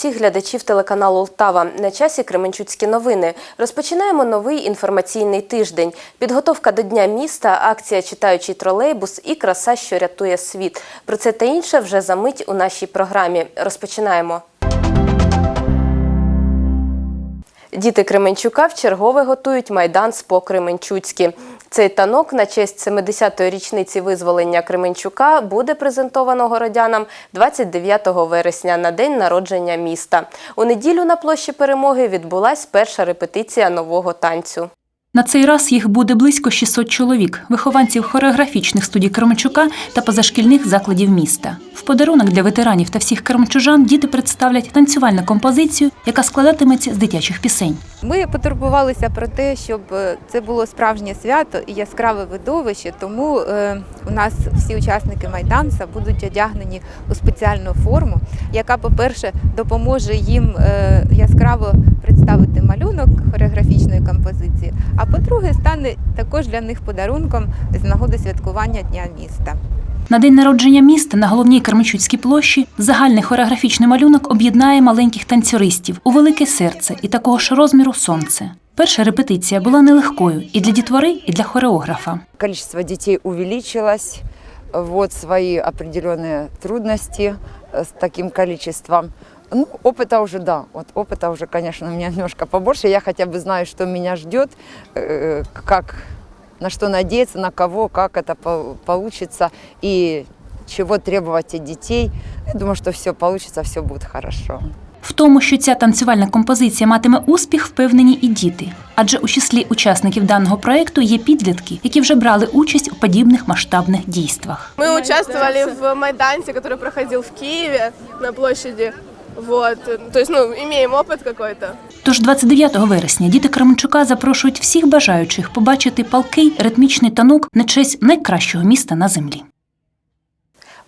всіх глядачів телеканалу Лтава. На часі Кременчуцькі новини. Розпочинаємо новий інформаційний тиждень. Підготовка до Дня міста, акція Читаючий тролейбус і краса, що рятує світ. Про це та інше вже за мить у нашій програмі. Розпочинаємо. Діти Кременчука вчергове готують майдан по Кременчуцьки. Цей танок на честь 70-ї річниці визволення Кременчука буде презентовано городянам 29 вересня на день народження міста. У неділю на площі перемоги відбулась перша репетиція нового танцю. На цей раз їх буде близько 600 чоловік, вихованців хореографічних студій Кременчука та позашкільних закладів міста. В подарунок для ветеранів та всіх кременчужан діти представлять танцювальну композицію, яка складатиметься з дитячих пісень. Ми потурбувалися про те, щоб е, це було справжнє свято і яскраве видовище. Тому е, у нас всі учасники майданса будуть одягнені у спеціальну форму, яка, по-перше, допоможе їм е, яскраво представити малюнок хореографічної композиції. А по-друге, стане також для них подарунком з нагоди святкування Дня міста. На день народження міста на головній Кременчуцькій площі загальний хореографічний малюнок об'єднає маленьких танцюристів у велике серце і такого ж розміру сонце. Перша репетиція була нелегкою і для дітвори, і для хореографа. количество детей увеличилось, вот свои определенные трудности э, с таким количеством. Ну, опыта уже, да, вот опыта уже, конечно, у меня немножко побольше. Я хотя бы знаю, что меня ждет, э, как, на что надеяться, на кого, как это по- получится и чего требовать от детей. Я думаю, что все получится, все будет хорошо. В тому, що ця танцювальна композиція матиме успіх, впевнені і діти. Адже у числі учасників даного проекту є підлітки, які вже брали участь у подібних масштабних дійствах. Мы участвовали в Майданце, который проходил в Киеве на площади. Вот, то есть, ну, имеем опыт какой-то. Тож 29 вересня діти Кременчука запрошують всіх бажаючих побачити палкий ритмічний танок на честь найкращого міста на землі.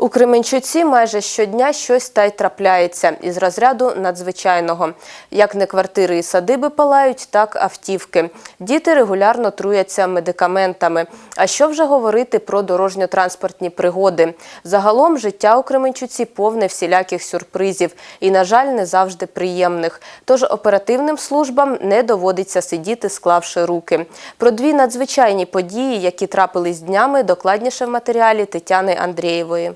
У Кременчуці майже щодня щось та й трапляється із розряду надзвичайного. Як не квартири і садиби палають, так автівки. Діти регулярно труяться медикаментами. А що вже говорити про дорожньо-транспортні пригоди? Загалом життя у Кременчуці повне всіляких сюрпризів і, на жаль, не завжди приємних. Тож оперативним службам не доводиться сидіти, склавши руки. Про дві надзвичайні події, які трапились днями, докладніше в матеріалі Тетяни Андрієвої.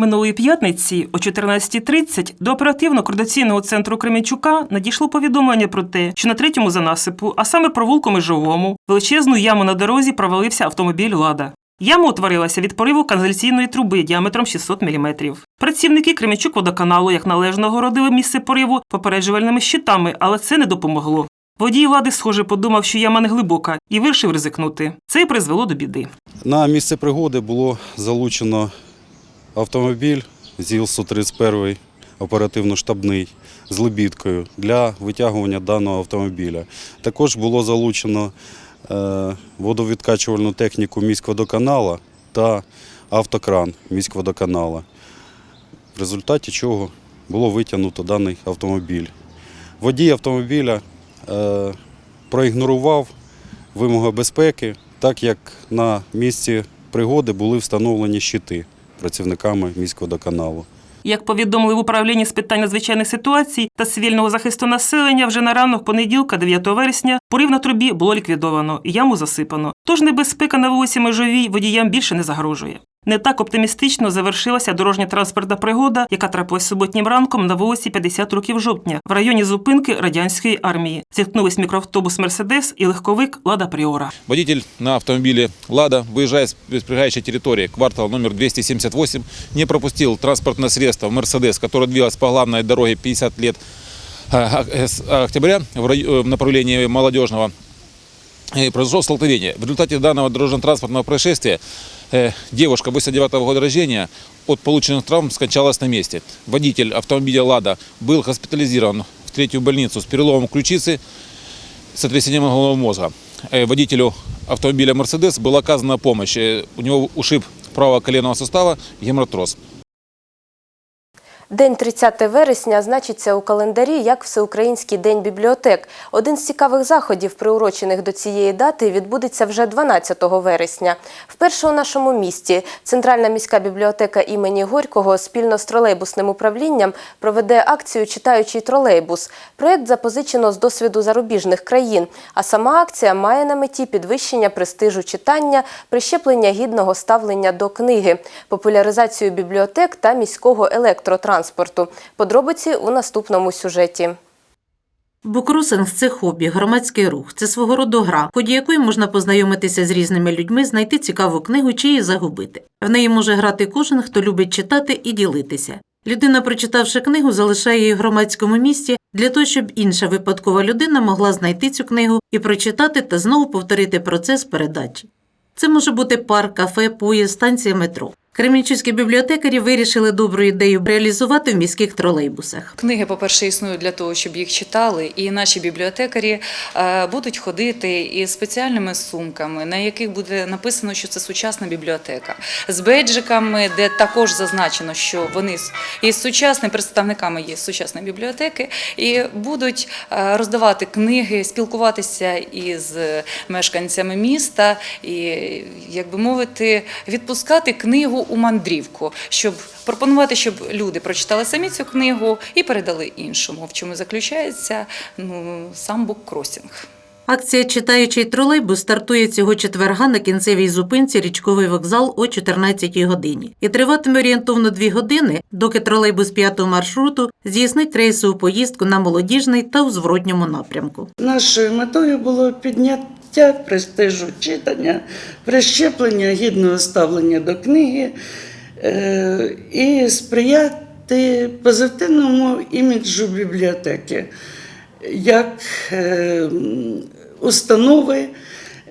Минулої п'ятниці о 14.30 до оперативно-координаційного центру Кременчука надійшло повідомлення про те, що на третьому занасипу, а саме провулку Межовому, величезну яму на дорозі провалився автомобіль «Лада». Яма утворилася від пориву каналізаційної труби діаметром 600 мм. Працівники Кременчук водоканалу як належно огородили місце пориву попереджувальними щитами, але це не допомогло. Водій влади, схоже, подумав, що яма не глибока, і вирішив ризикнути. Це й призвело до біди. На місце пригоди було залучено автомобіль ЗІЛ-131 оперативно-штабний з лебідкою для витягування даного автомобіля. Також було залучено е, водовідкачувальну техніку міськводоканала та автокран міськводоканала, в результаті чого було витягнуто даний автомобіль. Водій автомобіля е, проігнорував вимоги безпеки, так як на місці пригоди були встановлені щити працівниками міськводоканалу. Як повідомили в управлінні з питань надзвичайних ситуацій та цивільного захисту населення, вже на ранок понеділка, 9 вересня, порив на трубі було ліквідовано, яму засипано. Тож небезпека на вулиці Межовій водіям більше не загрожує. Не так оптимістично завершилася дорожня транспортна пригода, яка трапилась суботнім ранком на вулиці 50 років жовтня в районі зупинки радянської армії. Зіткнулись мікроавтобус Мерседес і легковик Лада Пріора. Водитель на автомобиле «Лада», выезжая с прилегающей территории, квартал номер 278, не пропустил транспортное средство «Мерседес», которое двигалось по главной дороге 50 лет а, а, с октября э, в направлении молодежного. И произошло столкновение. В результате данного дорожно-транспортного происшествия э, девушка 89 года рождения от полученных травм скончалась на месте. Водитель автомобиля «Лада» был госпитализирован в третью больницу с переломом ключицы, сотрясением головного мозга. Э, Водителю автомобиля «Мерседес» была оказана помощь. Э, У него ушиб правого коленного сустава, гематроз. День 30 вересня значиться у календарі як Всеукраїнський день бібліотек. Один з цікавих заходів, приурочених до цієї дати, відбудеться вже 12 вересня. Вперше у нашому місті Центральна міська бібліотека імені Горького спільно з тролейбусним управлінням проведе акцію Читаючий тролейбус. Проєкт запозичено з досвіду зарубіжних країн, а сама акція має на меті підвищення престижу читання, прищеплення гідного ставлення до книги, популяризацію бібліотек та міського електротранспорту. Подробиці у наступному сюжеті. Букросинг – це хобі, громадський рух. Це свого роду гра, ході якої можна познайомитися з різними людьми, знайти цікаву книгу чи її загубити. В неї може грати кожен, хто любить читати і ділитися. Людина, прочитавши книгу, залишає її в громадському місці для того, щоб інша випадкова людина могла знайти цю книгу і прочитати та знову повторити процес передачі. Це може бути парк, кафе, поїзд, станція метро. Кремінчуцькі бібліотекарі вирішили добру ідею реалізувати в міських тролейбусах. Книги, по-перше, існують для того, щоб їх читали, і наші бібліотекарі е, будуть ходити із спеціальними сумками, на яких буде написано, що це сучасна бібліотека, з бейджиками, де також зазначено, що вони із сучасними представниками є сучасної бібліотеки, і будуть е, роздавати книги, спілкуватися із мешканцями міста і, як би мовити, відпускати книгу у мандрівку, щоб пропонувати, щоб люди прочитали самі цю книгу і передали іншому, в чому заключається ну, сам буккросінг. Акція Читаючий тролейбус стартує цього четверга на кінцевій зупинці річковий вокзал о 14-й годині і триватиме орієнтовно 2 години, доки тролейбус п'ятого маршруту здійснить рейсову поїздку на молодіжний та у зворотньому напрямку. Нашою метою було підняття престижу читання, прищеплення гідного ставлення до книги е, і сприяти позитивному іміджу бібліотеки як е, установи,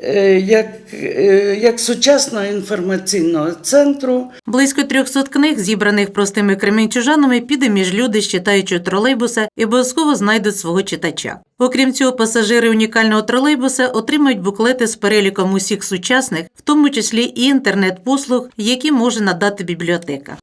е, як, е, як сучасного інформаційного центру. Близько 300 книг, зібраних простими кременчужанами, піде між люди з читаючого тролейбуса і обов'язково знайдуть свого читача. Окрім цього, пасажири унікального тролейбуса отримають буклети з переліком усіх сучасних, в тому числі і інтернет-послуг, які може надати бібліотека.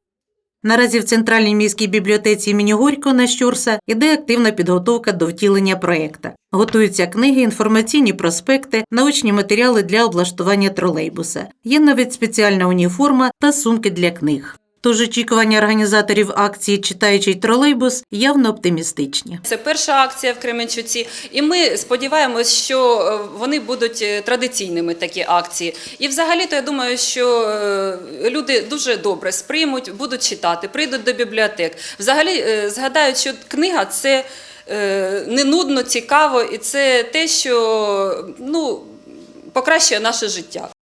Наразі в Центральній міській бібліотеці імені Горького на Щурса іде активна підготовка до втілення проекта. Готуються книги, інформаційні проспекти, научні матеріали для облаштування тролейбуса. Є навіть спеціальна уніформа та сумки для книг. Тож очікування організаторів акції Читаючий тролейбус явно оптимістичні. Це перша акція в Кременчуці, і ми сподіваємось, що е, вони будуть е, традиційними такі акції. І взагалі-то я думаю, що е, люди дуже добре сприймуть, будуть читати, прийдуть до бібліотек. Взагалі згадають, що книга це не нудно, цікаво, і це те, що ну, покращує наше життя.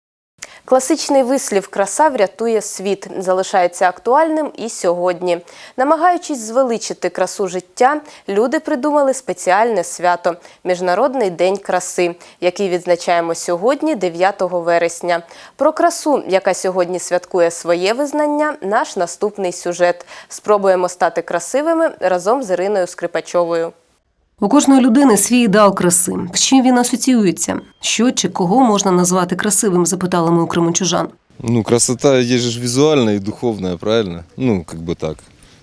Класичний вислів Краса врятує світ залишається актуальним і сьогодні. Намагаючись звеличити красу життя, люди придумали спеціальне свято Міжнародний день краси, який відзначаємо сьогодні, 9 вересня. Про красу, яка сьогодні святкує своє визнання, наш наступний сюжет. Спробуємо стати красивими разом з Іриною Скрипачовою. У кожної людини свій ідеал краси. З чим він асоціюється? Що чи кого можна назвати красивим? запитали ми у кременчужан. Ну, красота есть же визуальная и духовная, правильно? Ну, как бы так.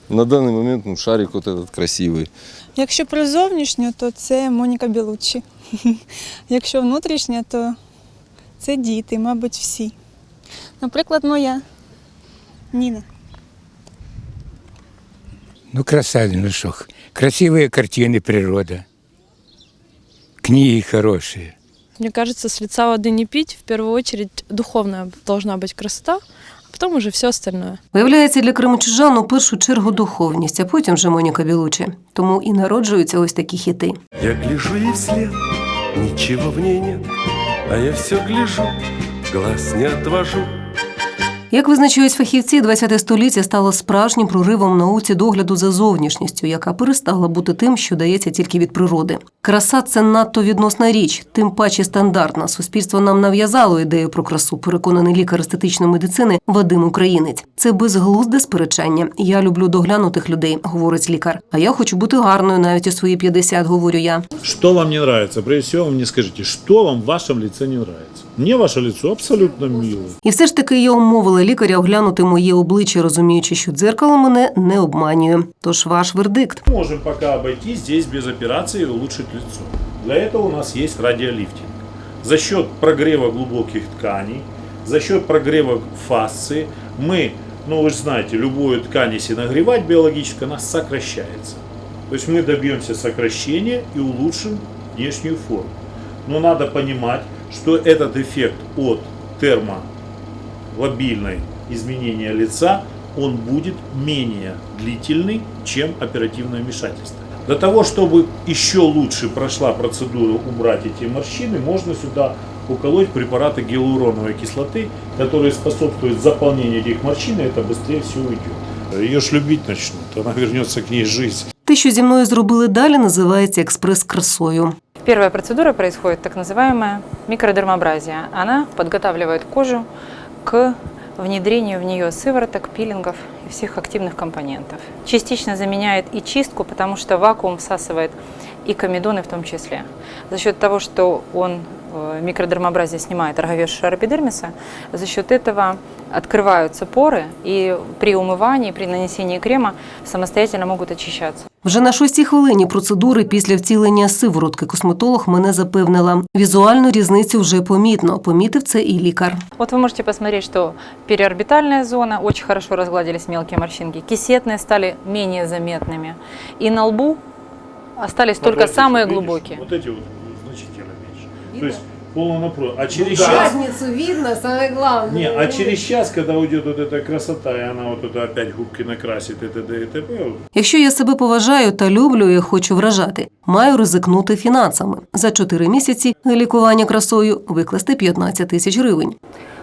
На данный момент, ну, шарик вот этот красивый. Якщо про зовнішню, то це Моніка Білуччі. Якщо внутрішня, то це діти, мабуть, всі. Наприклад, моя Ніна. Ну, красавец, ну что, красивые картины, природа. Книги хорошие. Мне кажется, с лица воды не пить. В первую очередь духовная должна быть красота, а потом уже все остальное. Виявляється, для кременчужан у першу чергу духовність, а потім вже Моніка Білучі. Тому і народжуються ось такі хіти. Я гляжу ей вслед, ничего в ней нет, а я все гляжу, глаз не отвожу. Як визначають фахівці, 20 століття стало справжнім проривом науці догляду за зовнішністю, яка перестала бути тим, що дається тільки від природи. Краса це надто відносна річ, тим паче стандартна. Суспільство нам нав'язало ідею про красу, переконаний лікар естетичної медицини Вадим Українець. Це безглузде сперечання. Я люблю доглянутих людей, говорить лікар. А я хочу бути гарною навіть у свої 50, говорю я. Что вам не? Прежде всего, вы мне скажите, что вам в вашем лице не нравится? Мне ваше лицо абсолютно мило. І все ж таки я умовила лікаря оглянути моє обличчя, розуміючи, що дзеркало мене не обманює. Тож ваш вердикт. Можем пока обойти здесь без операции и улучшить лицо. Для этого у нас есть радиолифтинг. За счет прогрева глубоких тканей, за счет прогрева фасции мы, ну вы же знаете, любую ткань, если нагревать биологически, она сокращается. То есть мы добьемся сокращения и улучшим внешнюю форму. Но надо понимать, что этот эффект от термолобильной изменения лица, он будет менее длительный, чем оперативное вмешательство. Для того, чтобы еще лучше прошла процедура убрать эти морщины, можно сюда уколоть препараты гиалуроновой кислоты, которые способствуют заполнению этих морщин, и это быстрее все уйдет. Ее ж любить начнут, она вернется к ней жизнь. Те, що зі мною зробили далі, називається експрес-красою. Первая процедура происходит так называемая микродермабразия. Она подготавливает кожу к внедрению в нее сывороток, пилингов и всех активных компонентов. Частично заменяет и чистку, потому что вакуум всасывает и комедоны в том числе. За счет того, что он э, микродермабразия снимает роговец шар эпидермиса, за счет этого открываются поры и при умывании, при нанесении крема самостоятельно могут очищаться. Вже на шостій хвилині процедури після втілення сиворотки косметолог мене запевнила. Візуальну різницю вже помітно. Помітив це і лікар. Вот вы можете посмотреть, что переорбитальная зона, очень хорошо разгладились мелкие морщинки, кисетные стали менее заметными. И на лбу остались только Обратите, самые видишь, глубокие. Вот эти вот значительно меньше. То есть полный напротив. А через час... видно, саме головне. Не, а через час, когда уйдет вот эта красота, и она вот это опять губки накрасит, и т.д. и т.п., вот, Якщо я себе поважаю та люблю і хочу вражати, маю ризикнути фінансами. За чотири місяці лікування красою викласти 15 тисяч гривень.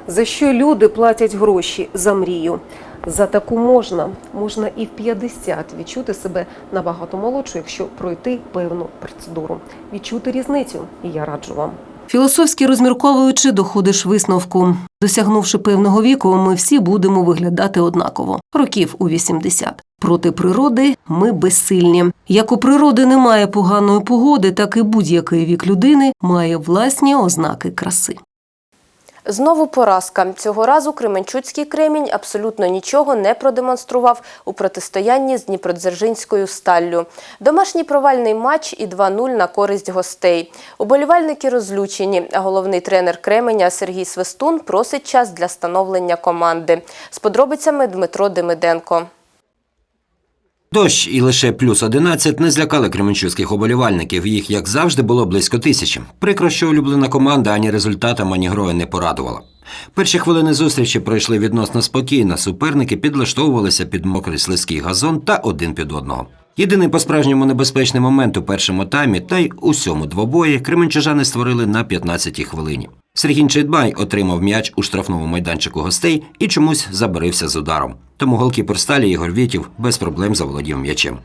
За що люди платять гроші за мрію? За таку можна, можна і в 50 відчути себе набагато молодшою, якщо пройти певну процедуру. Відчути різницю, і я раджу вам. Філософськи розмірковуючи, доходиш висновку. Досягнувши певного віку, ми всі будемо виглядати однаково. Років у 80. Проти природи ми безсильні. Як у природи немає поганої погоди, так і будь-який вік людини має власні ознаки краси. Знову поразка. Цього разу Кременчуцький кремінь абсолютно нічого не продемонстрував у протистоянні з Дніпродзержинською сталлю. Домашній провальний матч і 2-0 на користь гостей. Уболівальники розлючені, а головний тренер Кременя Сергій Свистун просить час для становлення команди. З подробицями Дмитро Демиденко. Дощ і лише плюс 11 не злякали кременчуцьких оболівальників. Їх, як завжди, було близько тисячі. Прикро, що улюблена команда ані результатам, ані грою не порадувала. Перші хвилини зустрічі пройшли відносно спокійно. Суперники підлаштовувалися під мокрий слизький газон та один під одного. Єдиний по-справжньому небезпечний момент у першому таймі та й усьому двобої кременчужани створили на 15-й хвилині. Сергій Чайдбай отримав м'яч у штрафному майданчику гостей і чомусь забарився з ударом. Тому голкіпер сталі Ігор Вітів без проблем заволодів м'ячем.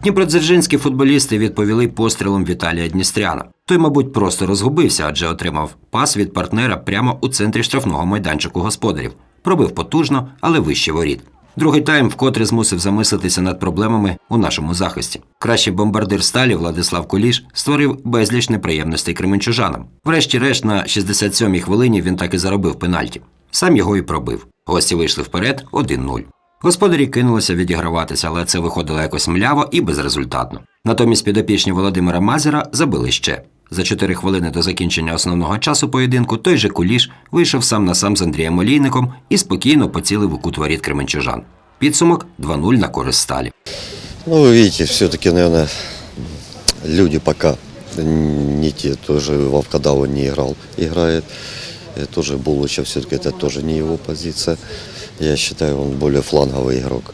Дніпродзержинські футболісти відповіли пострілом Віталія Дністряна. Той, мабуть, просто розгубився, адже отримав пас від партнера прямо у центрі штрафного майданчику господарів. Пробив потужно, але вище воріт. Другий тайм вкотре змусив замислитися над проблемами у нашому захисті. Кращий бомбардир сталі Владислав Куліш створив безліч неприємностей кременчужанам. Врешті-решт, на 67-й хвилині він так і заробив пенальті. Сам його і пробив. Гості вийшли вперед 1-0. Господарі кинулися відіграватися, але це виходило якось мляво і безрезультатно. Натомість підопічні Володимира Мазера забили ще. За 4 хвилини до закінчення основного часу поєдинку той же Куліш вийшов сам на сам з Андрієм Олійником і спокійно поцілив у кут воріт Кременчужан. Підсумок 2-0 на користь сталі. Ну, вы видите, все-таки, наверное, люди пока не те. Тоже Вовкадава не играл, играет. И тоже Булыча все-таки это тоже не его позиция. Я считаю, он более фланговый игрок.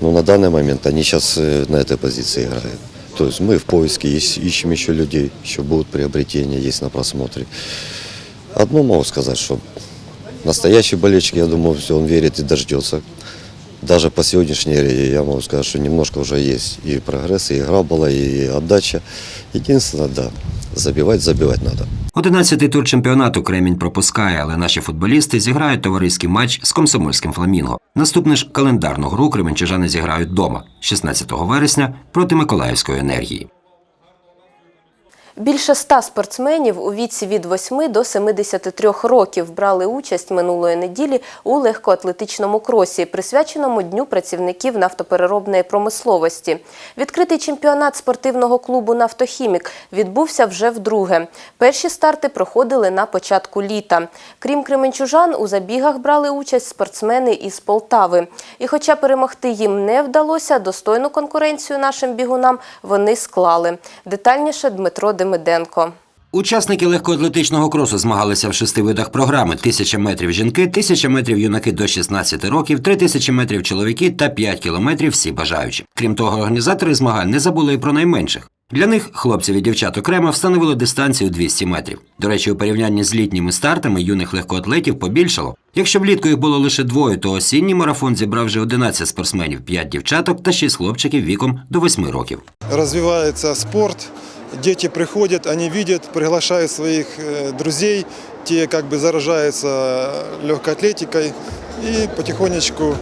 Но на данный момент они сейчас э, на этой позиции играют. То есть мы в поиске ищ- ищем еще людей, еще будут приобретения, есть на просмотре. Одно могу сказать, что настоящий болельщик, я думаю, все, он верит и дождется. Даже по сегодняшней игре я могу сказать, что немножко уже есть и прогресс, и игра была, и отдача. Единственное, да, забивать, забивать надо. Одинадцятий тур чемпіонату Кремінь пропускає, але наші футболісти зіграють товариський матч з комсомольським фламінго. Наступну ж календарну гру кременчужани зіграють вдома 16 вересня проти Миколаївської енергії. Більше ста спортсменів у віці від 8 до 73 років брали участь минулої неділі у легкоатлетичному кросі, присвяченому Дню працівників нафтопереробної промисловості. Відкритий чемпіонат спортивного клубу «Нафтохімік» відбувся вже вдруге. Перші старти проходили на початку літа. Крім кременчужан, у забігах брали участь спортсмени із Полтави. І хоча перемогти їм не вдалося, достойну конкуренцію нашим бігунам вони склали. Детальніше Дмитро Демиденко. Учасники легкоатлетичного кросу змагалися в шести видах програми: 1000 метрів жінки, 1000 метрів юнаки до 16 років, 3000 метрів чоловіки та 5 кілометрів всі бажаючі. Крім того, організатори змагань не забули і про найменших. Для них хлопців і дівчат окремо встановили дистанцію 200 метрів. До речі, у порівнянні з літніми стартами юних легкоатлетів побільшало. Якщо влітку їх було лише двоє, то осінній марафон зібрав вже 11 спортсменів, 5 дівчаток та 6 хлопчиків віком до 8 років. развивается спорт, дети приходят, они видят, приглашают своих э, друзей, те как бы заражаются легкой атлетикой и потихонечку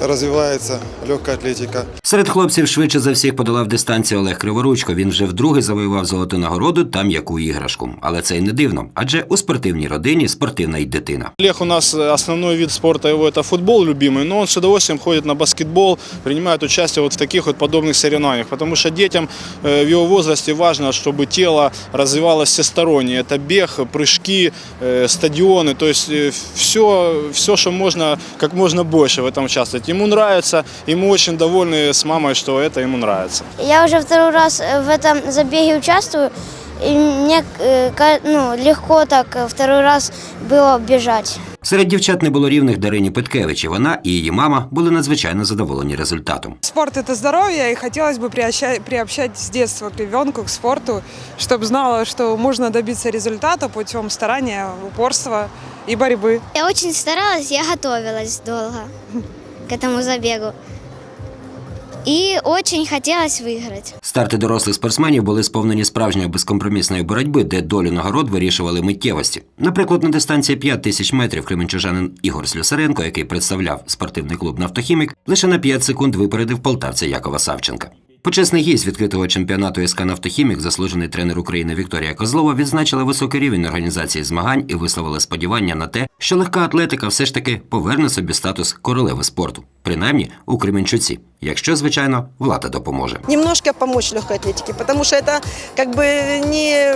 развивается легкая атлетика. Серед хлопців швидше за всіх подолав дистанцію Олег Криворучко. Він вже вдруге завоював золоту нагороду та м'яку іграшку. Але це й не дивно, адже у спортивній родині спортивна й дитина. Олег у нас э, основной вид спорта его это футбол любимый, но он с удовольствием ходит на баскетбол, принимает участие вот в таких вот подобных соревнованиях, потому что детям э, в его возрасте важно, чтобы тело развивалось всесторонне. Это бег, прыжки, э, стадионы, то есть все, все, что можно, как можно больше в этом участвовать. Ему нравится, и мы очень довольны с мамой, что это ему нравится. Я уже второй раз э, в этом забеге участвую, и мне э, ка- ну, легко так э, второй раз было бежать. Серед дівчат не було рівних Дарині Петкевич. і Вона і її мама були надзвичайно задоволені результатом. Спорт – это здоровье, и хотелось бы приобщать, приобщать с детства ребенку к спорту, чтобы знала, что можно добиться результата путем старания, упорства и борьбы. Я очень старалась, я готовилась долго к этому забегу. И очень хотелось выиграть. Старти дорослих спортсменів були сповнені справжньої безкомпромісної боротьби, де долю нагород вирішували миттєвості. Наприклад, на дистанції 5 тисяч метрів кременчужанин Ігор Слюсаренко, який представляв спортивний клуб Нафтохімік, лише на 5 секунд випередив полтавця Якова Савченка. Почесний гість відкритого чемпіонату СК «Нафтохімік», заслужений тренер України Вікторія Козлова, відзначила високий рівень організації змагань і висловила сподівання на те, що легка атлетика все ж таки поверне собі статус королеви спорту, принаймні у Кременчуці, якщо, звичайно, влада допоможе. немножко помочь легкой атлетике, тому що це якби не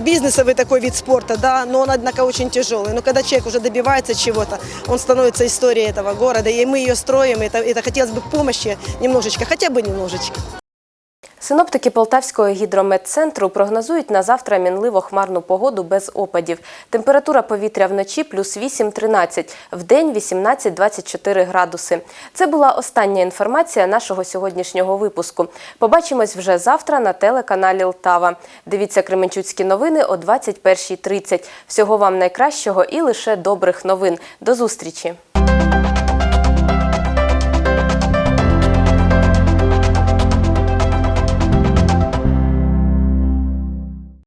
бизнесовый такой вид спорта, да, но он, однако, очень тяжелый. Но когда человек уже добивается чего-то, он становится историей этого города, и мы ее строим, и это, это хотелось бы помощи немножечко, хотя бы немножечко. Синоптики Полтавського гідрометцентру прогнозують на завтра мінливо хмарну погоду без опадів. Температура повітря вночі плюс 8-13, вдень 18-24 градуси. Це була остання інформація нашого сьогоднішнього випуску. Побачимось вже завтра на телеканалі Лтава. Дивіться Кременчуцькі новини о 21.30. Всього вам найкращого і лише добрих новин. До зустрічі!